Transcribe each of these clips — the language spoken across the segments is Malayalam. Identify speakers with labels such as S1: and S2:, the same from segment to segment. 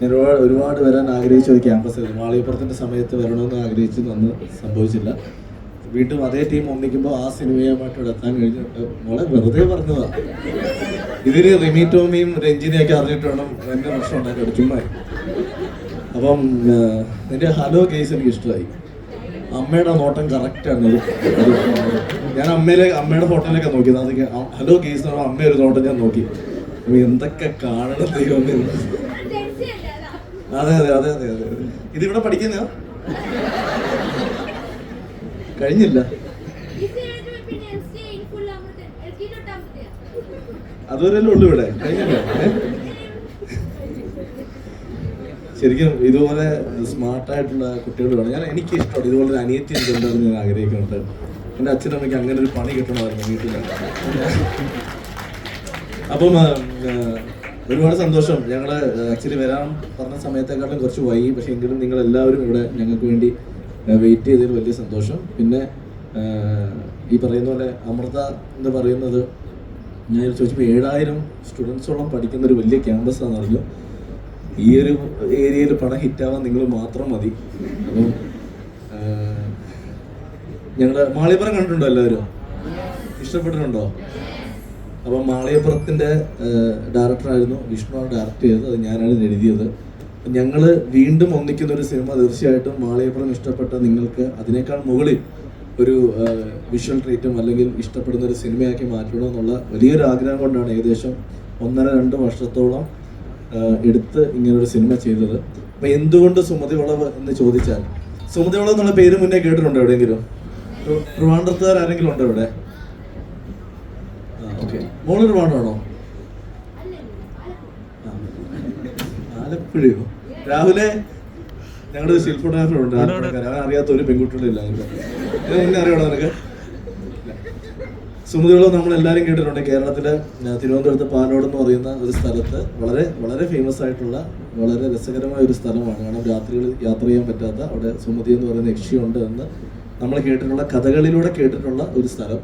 S1: ഞാൻ ഒരുപാട് ഒരുപാട് വരാൻ ആഗ്രഹിച്ച ഒരു ക്യാമ്പസ് മാളികപ്പുറത്തിന്റെ സമയത്ത് വരണമെന്ന് ആഗ്രഹിച്ച് അന്ന് സംഭവിച്ചില്ല. വീണ്ടും അതേ ടീം ഒന്നിക്കുമ്പോൾ ആ സിനിമയുമായിട്ട് ഇവിടെ എത്താൻ കഴിഞ്ഞിട്ട് മോളെ വെറുതെ പറഞ്ഞതാ. ഇതിന് റിമി ടോമിയും രഞ്ജിനിയൊക്കെ അറിഞ്ഞിട്ട് വേണം പ്രശ്നം ഉണ്ടാക്കി ചുമ്മാ. അപ്പം എന്റെ ഹലോ കേസ് എനിക്ക് ഇഷ്ടമായി. അമ്മയുടെ നോട്ടം കറക്റ്റാണ് ഞാൻ അമ്മയിലെ അമ്മയുടെ ഫോട്ടോയിലൊക്കെ നോക്കി. അതൊക്കെ ഹലോ കേസ് അമ്മയുടെ നോട്ടം ഞാൻ നോക്കി. എന്തൊക്കെ കാണണം ദൈവമേ. അതെ അതെ അതെ അതെ അതെ. ഇതിവിടെ പഠിക്കുന്ന? കഴിഞ്ഞില്ല. അതുവരെയല്ലേ ഉള്ളു ഇവിടെ. കഴിഞ്ഞില്ല? ശരിക്കും ഇതുപോലെ സ്മാർട്ടായിട്ടുള്ള കുട്ടികൾ വേണം ഞാൻ എനിക്ക് ഇഷ്ടമാണ് ഇതുപോലെ ഒരു അനിയത്തി എനിക്കുണ്ടെന്ന് ഞാൻ ആഗ്രഹിക്കുന്നുണ്ട്. എന്റെ അച്ഛനമ്മയ്ക്ക് അങ്ങനെ ഒരു പണി കിട്ടണമായിരുന്നു വീട്ടിൽ അപ്പം ഒരുപാട് സന്തോഷം. ഞങ്ങൾ ആക്ച്വലി വരാൻ പറഞ്ഞ സമയത്തെക്കാളും കുറച്ച് വൈകി. പക്ഷേ എങ്കിലും നിങ്ങൾ എല്ലാവരും ഇവിടെ ഞങ്ങൾക്ക് വേണ്ടി വെയിറ്റ് ചെയ്തതിൽ വലിയ സന്തോഷം. പിന്നെ ഈ പറയുന്ന പോലെ അമൃത എന്ന് പറയുന്നത് ഞാൻ ചോദിച്ചപ്പോൾ ഏഴായിരം സ്റ്റുഡൻസോളം പഠിക്കുന്ന ഒരു വലിയ ക്യാമ്പസ് ആണെന്ന് അറിഞ്ഞു. ഈ ഒരു ഏരിയയിൽ പണം ഹിറ്റാവാൻ നിങ്ങൾ മാത്രം മതി. അപ്പം ഞങ്ങൾ മാളിപ്പുറം കണ്ടിട്ടുണ്ടോ എല്ലാവരും? ഇഷ്ടപ്പെട്ടിട്ടുണ്ടോ? അപ്പം മാളയപ്പുറത്തിന്റെ ഡയറക്ടറായിരുന്നു. വിഷ്ണു ഡയറക്റ്റ് ചെയ്തത്. അത് ഞാനാണ് എഴുതിയത്. ഞങ്ങൾ വീണ്ടും ഒന്നിക്കുന്ന ഒരു സിനിമ തീർച്ചയായിട്ടും മാളയപ്പുറം ഇഷ്ടപ്പെട്ട നിങ്ങൾക്ക് അതിനേക്കാൾ മുകളിൽ ഒരു വിഷ്വൽ ട്രീറ്റും അല്ലെങ്കിൽ ഇഷ്ടപ്പെടുന്ന ഒരു സിനിമയാക്കി മാറ്റണം എന്നുള്ള വലിയൊരു ആഗ്രഹം കൊണ്ടാണ് ഏകദേശം ഒന്നര രണ്ട് വർഷത്തോളം എടുത്ത് ഇങ്ങനൊരു സിനിമ ചെയ്തത്. അപ്പൊ എന്തുകൊണ്ട് സുമതി വളവ് എന്ന് ചോദിച്ചാൽ സുമതി വളവ് എന്നുള്ള പേര് മുന്നേ കേട്ടിട്ടുണ്ടോ എവിടെയെങ്കിലും? ട്രി- ട്രിവാൻഡ്രത്തുകാർ ആരെങ്കിലും ഉണ്ടോ ഇവിടെ? ഓക്കെ. മോൾ ട്രിവാൻഡ്രാണോ ആ. ആലപ്പുഴയോ? രാഹുലെ ഞങ്ങളുടെ ഒരു സ്റ്റിൽ ഫോട്ടോഗ്രാഫർ ഉണ്ട്? അവൻ അറിയാത്ത ഒരു പെൺകുട്ടികളില്ല എന്നെ അറിയണോ നിനക്ക്? സുമതികുളം നമ്മൾ എല്ലാവരും കേട്ടിട്ടുണ്ട് കേരളത്തിലെ തിരുവനന്തപുരത്ത് പാലോട് എന്ന് പറയുന്ന ഒരു സ്ഥലത്ത് വളരെ വളരെ ഫേമസ് ആയിട്ടുള്ള വളരെ രസകരമായ ഒരു സ്ഥലമാണ്. കാരണം രാത്രികളിൽ യാത്ര ചെയ്യാൻ പറ്റാത്ത അവിടെ സുമതി എന്ന് പറയുന്ന യക്ഷിയുണ്ട് എന്ന് നമ്മൾ കേട്ടിട്ടുള്ള കഥകളിലൂടെ കേട്ടിട്ടുള്ള ഒരു സ്ഥലം.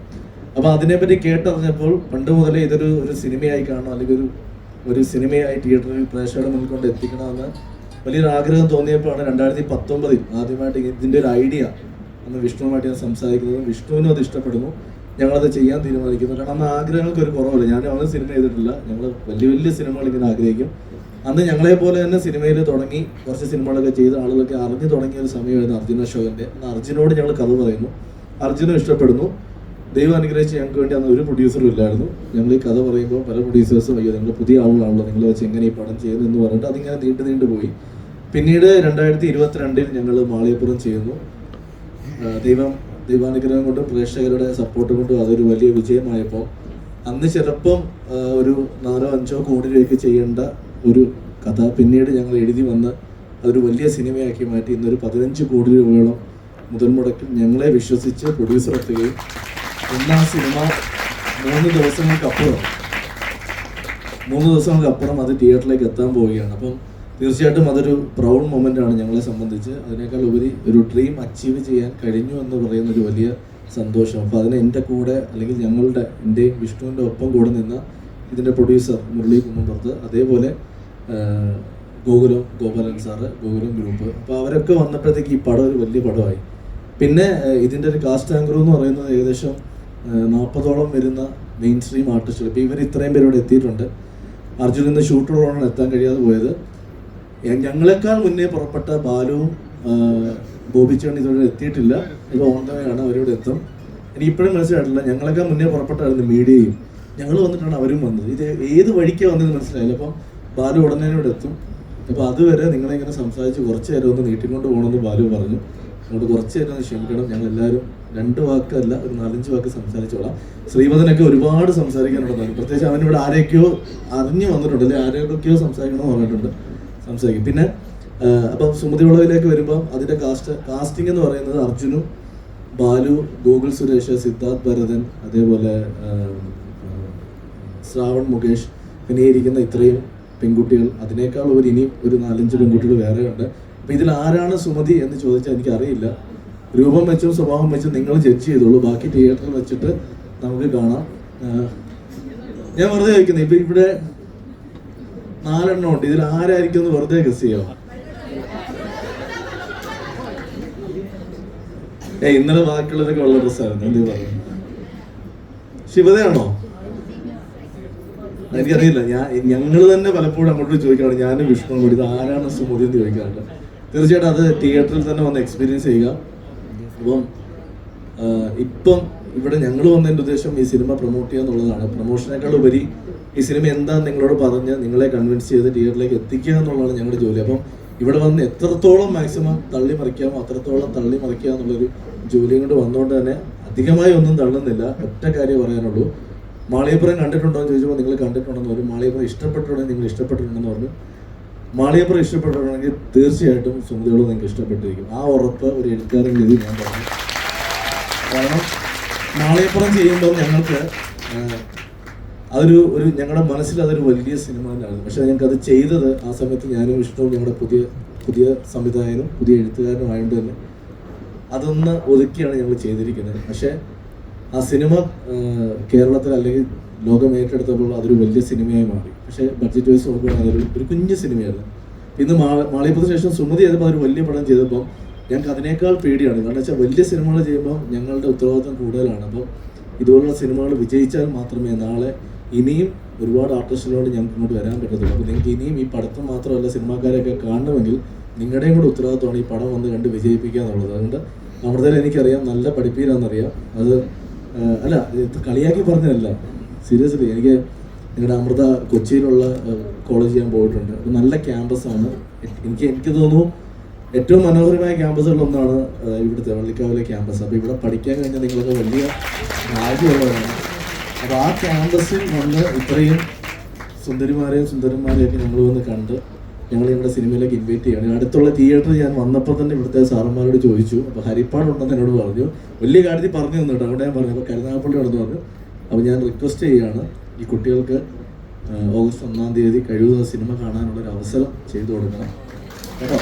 S1: അപ്പോൾ അതിനെപ്പറ്റി കേട്ടറിഞ്ഞപ്പോൾ പണ്ട് മുതലേ ഇതൊരു ഒരു സിനിമയായി കാണണം അല്ലെങ്കിൽ ഒരു ഒരു സിനിമയായി തിയേറ്ററിൽ പ്രേക്ഷകരുടെ മുന്നിൽ കൊണ്ട് എത്തിക്കണമെന്ന് വലിയൊരു ആഗ്രഹം തോന്നിയപ്പോഴാണ് രണ്ടായിരത്തി പത്തൊമ്പതിൽ ആദ്യമായിട്ട് ഇതിന്റെ ഒരു ഐഡിയ അന്ന് വിഷ്ണുവുമായിട്ട് ഞാൻ സംസാരിക്കുന്നതും. വിഷ്ണുവിനും അത് ഇഷ്ടപ്പെടുന്നു. ഞങ്ങളത് ചെയ്യാൻ തീരുമാനിക്കുന്നു. കാരണം അന്ന് ആഗ്രഹങ്ങൾക്ക് ഒരു കുറവില്ല? ഞാൻ അന്ന് സിനിമ ചെയ്തിട്ടില്ല. ഞങ്ങൾ വലിയ വലിയ സിനിമകൾ ഇങ്ങനെ ആഗ്രഹിക്കും. അന്ന് ഞങ്ങളെ പോലെ തന്നെ സിനിമയിൽ തുടങ്ങി കുറച്ച് സിനിമകളൊക്കെ ചെയ്ത് ആളുകളൊക്കെ അറിഞ്ഞു തുടങ്ങിയ ഒരു സമയമായിരുന്നു അർജുന അശോകന്റെ അന്ന് അർജുനോട് ഞങ്ങൾ കഥ പറയുന്നു. അർജുനും ഇഷ്ടപ്പെടുന്നു. ദൈവം അനുഗ്രഹിച്ച് ഞങ്ങൾക്ക് വേണ്ടി അന്ന് ഒരു പ്രൊഡ്യൂസറും ഇല്ലായിരുന്നു. ഞങ്ങൾ ഈ കഥ പറയുമ്പോൾ പല പ്രൊഡ്യൂസേഴ്സും അയ്യോ നിങ്ങൾ പുതിയ ആളുകളാണല്ലോ നിങ്ങൾ വെച്ച് എങ്ങനെ ഈ പടം ചെയ്യുന്നു? എന്ന് പറഞ്ഞിട്ട് അതിങ്ങനെ നീണ്ടു നീണ്ടു പോയി. പിന്നീട് രണ്ടായിരത്തി ഇരുപത്തിരണ്ടിൽ ഞങ്ങൾ മാളിയപ്പുറം ചെയ്യുന്നു ദൈവം ദൈവാനുഗ്രഹം കൊണ്ടും പ്രേക്ഷകരുടെ സപ്പോർട്ട് കൊണ്ടും അതൊരു വലിയ വിജയമായപ്പോൾ അന്ന് ചിലപ്പം ഒരു നാലോ അഞ്ചോ കോടി രൂപയ്ക്ക് ചെയ്യേണ്ട ഒരു കഥ പിന്നീട് ഞങ്ങൾ എഴുതി വന്ന് അതൊരു വലിയ സിനിമയാക്കി മാറ്റി. ഇന്നൊരു പതിനഞ്ച് കോടി രൂപയോളം മുതൽ മുടക്കിൽ ഞങ്ങളെ വിശ്വസിച്ച് പ്രൊഡ്യൂസർ എത്തുകയും ഇന്ന് ആ സിനിമ മൂന്ന് ദിവസങ്ങൾക്കപ്പുറം മൂന്ന് ദിവസങ്ങൾക്കപ്പുറം അത് തിയേറ്ററിലേക്ക് എത്താൻ പോവുകയാണ്. അപ്പം തീർച്ചയായിട്ടും അതൊരു പ്രൗഡ് മൊമെന്റ് ആണ് ഞങ്ങളെ സംബന്ധിച്ച്. അതിനേക്കാൾ ഉപരി ഒരു ഡ്രീം അച്ചീവ് ചെയ്യാൻ കഴിഞ്ഞു എന്ന് പറയുന്ന ഒരു വലിയ സന്തോഷം. അപ്പോൾ അതിന് എന്റെ കൂടെ അല്ലെങ്കിൽ ഞങ്ങളുടെ എന്റെയും വിഷ്ണുവിന്റെ ഒപ്പം കൂടെ നിന്ന ഇതിന്റെ പ്രൊഡ്യൂസർ മുരളി കുമ്മമ്പുറത്ത് അതേപോലെ ഗോകുലം ഗോപാലൻ സാറ് ഗോകുലം ഗ്രൂപ്പ് അപ്പോൾ അവരൊക്കെ വന്നപ്പോഴത്തേക്ക് ഈ പടം ഒരു വലിയ പടമായി. പിന്നെ ഇതിന്റെ ഒരു കാസ്റ്റ് ആങ്കർ എന്ന് പറയുന്നത് ഏകദേശം നാൽപ്പതോളം വരുന്ന മെയിൻ സ്ട്രീം ആർട്ടിസ്റ്റുകൾ ഇപ്പോൾ ഇവർ ഇത്രയും പേരോട് എത്തിയിട്ടുണ്ട്. അർജുനിൽ നിന്ന് ഷൂട്ടറോടാണ് എത്താൻ കഴിയാതെ പോയത്. ഞങ്ങളെക്കാൾ മുന്നേ പുറപ്പെട്ട ബാലുവും ബോബിച്ചാണ് ഇതുവരെ എത്തിയിട്ടില്ല. ഇത് ഓൺ ദ വേ ആണ് അവരിവിടെ എത്തും. എനിക്ക് ഇപ്പോഴും മനസ്സിലായിട്ടില്ല ഞങ്ങളെക്കാൾ മുന്നേ പുറപ്പെട്ടായിരുന്നു മീഡിയയും. ഞങ്ങൾ വന്നിട്ടാണ് അവരും വന്നത്. ഇത് ഏത് വഴിക്കാണ് വന്നതെന്ന് മനസ്സിലായില്ല. അപ്പം ബാലു ഉടനെ എത്തും. അപ്പോൾ അതുവരെ നിങ്ങളെ ഇങ്ങനെ സംസാരിച്ച് കുറച്ച് നേരം ഒന്ന് നീട്ടിക്കൊണ്ട് പോകണമെന്ന് ബാലു പറഞ്ഞു. അതുകൊണ്ട് കുറച്ച് നേരം ക്ഷമിക്കണം. ഞങ്ങൾ എല്ലാവരും രണ്ട് വാക്കല്ല ഒരു നാലഞ്ച് വാക്ക് സംസാരിച്ചോളാം. ശ്രീമതനൊക്കെ ഒരുപാട് സംസാരിക്കാനുണ്ടെന്നാണ് പ്രത്യേകിച്ച് അവനിവിടെ ആരെയൊക്കെയോ അറിഞ്ഞു വന്നിട്ടുണ്ട് അല്ലെങ്കിൽ ആരെയൊക്കെയോ സംസാരിക്കണമെന്ന് പറഞ്ഞിട്ടുണ്ട്. സംസാരിക്കും. പിന്നെ അപ്പം സുമതി വളവിലേക്ക് വരുമ്പോൾ അതിന്റെ കാസ്റ്റ് കാസ്റ്റിംഗ് എന്ന് പറയുന്നത് അർജുനും ബാലു ഗോകുൽ സുരേഷ് സിദ്ധാർത്ഥ് ഭരതൻ അതേപോലെ ശ്രാവൺ മുകേഷ് പിന്നെ ഇരിക്കുന്ന ഇത്രയും പെൺകുട്ടികൾ. അതിനേക്കാൾ ഒരു ഇനിയും ഒരു നാലഞ്ച് പെൺകുട്ടികൾ വേറെ ഉണ്ട് അപ്പൊ ഇതിൽ ആരാണ് സുമതി എന്ന് ചോദിച്ചാൽ എനിക്ക് അറിയില്ല രൂപം വെച്ചും സ്വഭാവം വെച്ചും നിങ്ങൾ ജഡ്ജ് ചെയ്തോളൂ. ബാക്കി തിയേറ്ററിൽ വെച്ചിട്ട് നമുക്ക് കാണാം. ഞാൻ വെറുതെ ചോദിക്കുന്നത് ഇപ്പൊ ഇവിടെ നാലെണ്ണം ഉണ്ട്. ഇതിൽ ആരായിരിക്കും എന്ന് വെറുതെ ഗസ് ചെയ്യാം ഏ ഇന്നലെ ബാക്കിയുള്ളതൊക്കെ ഉള്ള ഡ്രസ്സായിരുന്നു എന്ത് പറഞ്ഞു ശിവതയാണോ? എനിക്കറിയില്ല. ഞാൻ ഞങ്ങൾ തന്നെ പലപ്പോഴും അങ്ങോട്ട് ചോദിക്കാറുണ്ട്. ഞാനും വിഷ്ണു കൂടി ഇത് ആരാണ് സുമതി എന്ന് ചോദിക്കാറുണ്ട്. തീർച്ചയായിട്ടും അത് തിയേറ്ററിൽ തന്നെ വന്ന് എക്സ്പീരിയൻസ് ചെയ്യുക. അപ്പം ഇപ്പം ഇവിടെ ഞങ്ങൾ വന്നതിന്റെ ഉദ്ദേശം ഈ സിനിമ പ്രൊമോട്ട് ചെയ്യുക എന്നുള്ളതാണ്. പ്രൊമോഷനേക്കാൾ ഉപരി ഈ സിനിമ എന്താണെന്ന് നിങ്ങളോട് പറഞ്ഞ് നിങ്ങളെ കൺവിൻസ് ചെയ്ത് തിയേറ്ററിലേക്ക് എത്തിക്കുക എന്നുള്ളതാണ് ഞങ്ങളുടെ ജോലി. അപ്പം ഇവിടെ വന്ന് എത്രത്തോളം മാക്സിമം തള്ളി മറിക്കാമോ അത്രത്തോളം തള്ളി മറിക്കുക എന്നുള്ളൊരു ജോലിയും കൊണ്ട് വന്നുകൊണ്ട് തന്നെ അധികമായി ഒന്നും തള്ളുന്നില്ല. ഒറ്റ കാര്യം പറയാനുള്ളൂ. മാളിയപ്പുറം കണ്ടിട്ടുണ്ടോ എന്ന് ചോദിച്ചപ്പോൾ നിങ്ങൾ കണ്ടിട്ടുണ്ടെന്ന് പറഞ്ഞു. മാളിയപ്പുറം ഇഷ്ടപ്പെട്ടിട്ടുണ്ടെങ്കിൽ നിങ്ങൾ ഇഷ്ടപ്പെട്ടിട്ടുണ്ടെന്ന് പറഞ്ഞു. മാളിയപ്പുറം ഇഷ്ടപ്പെട്ടിട്ടുണ്ടെങ്കിൽ തീർച്ചയായിട്ടും സുമതിയോട് നിങ്ങൾക്ക് ഇഷ്ടപ്പെട്ടിരിക്കും. ആ ഉറപ്പ് ഒരു എഴുത്തുകാരൻ രീതി ഞാൻ പറഞ്ഞു. കാരണം മാളിയപ്പുറം ചെയ്യുമ്പോൾ ഞങ്ങൾക്ക് അതൊരു ഒരു ഞങ്ങളുടെ മനസ്സിൽ അതൊരു വലിയ സിനിമ തന്നെയാണ് പക്ഷെ ഞങ്ങൾക്ക് അത് ചെയ്തത് ആ സമയത്ത് ഞാനും ഇഷ്ടവും ഞങ്ങളുടെ പുതിയ പുതിയ സംവിധായകനും പുതിയ എഴുത്തുകാരനും ആയതുകൊണ്ട് തന്നെ അതൊന്ന് ഒതുക്കിയാണ് ഞങ്ങൾ ചെയ്തിരിക്കുന്നത്. പക്ഷേ ആ സിനിമ കേരളത്തിൽ അല്ലെങ്കിൽ ലോകം ഏറ്റെടുത്തപ്പോൾ അതൊരു വലിയ സിനിമയായി മാറി. പക്ഷേ ബഡ്ജറ്റ് വൈസ് നോക്കുകയാണെങ്കിൽ അതൊരു ഒരു കുഞ്ഞു സിനിമയായിരുന്നു. ഇന്ന് മാളിയപ്പത്തിന് ശേഷം സുമതി ചെയ്തപ്പോൾ അതൊരു വലിയ പടം ചെയ്തപ്പോൾ ഞങ്ങൾക്ക് അതിനേക്കാൾ പേടിയാണ്. കാരണം വെച്ചാൽ വലിയ സിനിമകൾ ചെയ്യുമ്പോൾ ഞങ്ങളുടെ ഉത്തരവാദിത്വം കൂടുതലാണ്. അപ്പോൾ ഇതുപോലുള്ള സിനിമകൾ വിജയിച്ചാൽ മാത്രമേ നാളെ ഇനിയും ഒരുപാട് ആർട്ടിസ്റ്റുകളോട് ഞങ്ങൾക്ക് ഇങ്ങോട്ട് വരാൻ പറ്റത്തുള്ളൂ. അപ്പോൾ നിങ്ങൾക്ക് ഇനിയും ഈ പടത്തം മാത്രമല്ല സിനിമാക്കാരെയൊക്കെ കാണണമെങ്കിൽ നിങ്ങളുടെയും കൂടെ ഉത്തരവാദിത്വമാണ് ഈ പടം വന്ന് കണ്ട് വിജയിപ്പിക്കുക എന്നുള്ളത്. അതുകൊണ്ട് അമൃതയിൽ എനിക്കറിയാം നല്ല പഠിപ്പീരാന്നറിയാം. അത് അല്ല കളിയാക്കി പറഞ്ഞതല്ല. സീരിയസ്ലി എനിക്ക് നിങ്ങളുടെ അമൃത കൊച്ചിയിലുള്ള കോളേജ് ഞാൻ പോയിട്ടുണ്ട്. അപ്പോൾ നല്ല ക്യാമ്പസാണ് എനിക്ക് എനിക്ക് തോന്നുന്നു ഏറ്റവും മനോഹരമായ ക്യാമ്പസുകളിലൊന്നാണ് ഇവിടുത്തെ വള്ളിക്കാവിലെ ക്യാമ്പസ് അപ്പോൾ ഇവിടെ പഠിക്കാൻ കഴിഞ്ഞാൽ നിങ്ങളൊക്കെ വലിയ ഭാഗ്യമുള്ളവരാണ്. അപ്പോൾ ആ ക്യാമ്പസിൽ വന്ന് ഇത്രയും സുന്ദരിമാരെയും സുന്ദരന്മാരെയൊക്കെ നമ്മൾ വന്ന് കണ്ട് ഞങ്ങൾ ഞങ്ങളുടെ സിനിമയിലേക്ക് ഇൻവൈറ്റ് ചെയ്യണം അടുത്തുള്ള തിയേറ്ററിൽ ഞാൻ വന്നപ്പോൾ തന്നെ ഇവിടുത്തെ സാറന്മാരോട് ചോദിച്ചു. അപ്പോൾ ഹരിപ്പാടുണ്ടെന്ന് എന്നോട് പറഞ്ഞു. വലിയ കാര്യത്തിൽ പറഞ്ഞു തന്നിട്ടുണ്ട് അവിടെ ഞാൻ പറഞ്ഞു. അപ്പോൾ കരുനാഗപ്പള്ളി ഉണ്ടെന്ന് പറഞ്ഞു. അപ്പോൾ ഞാൻ റിക്വസ്റ്റ് ചെയ്യുകയാണ്. ഈ കുട്ടികൾക്ക് ഓഗസ്റ്റ് ഒന്നാം തീയതി കഴിവുന്ന സിനിമ കാണാനുള്ള ഒരു അവസരം ചെയ്തു കൊടുക്കണം. കേട്ടോ?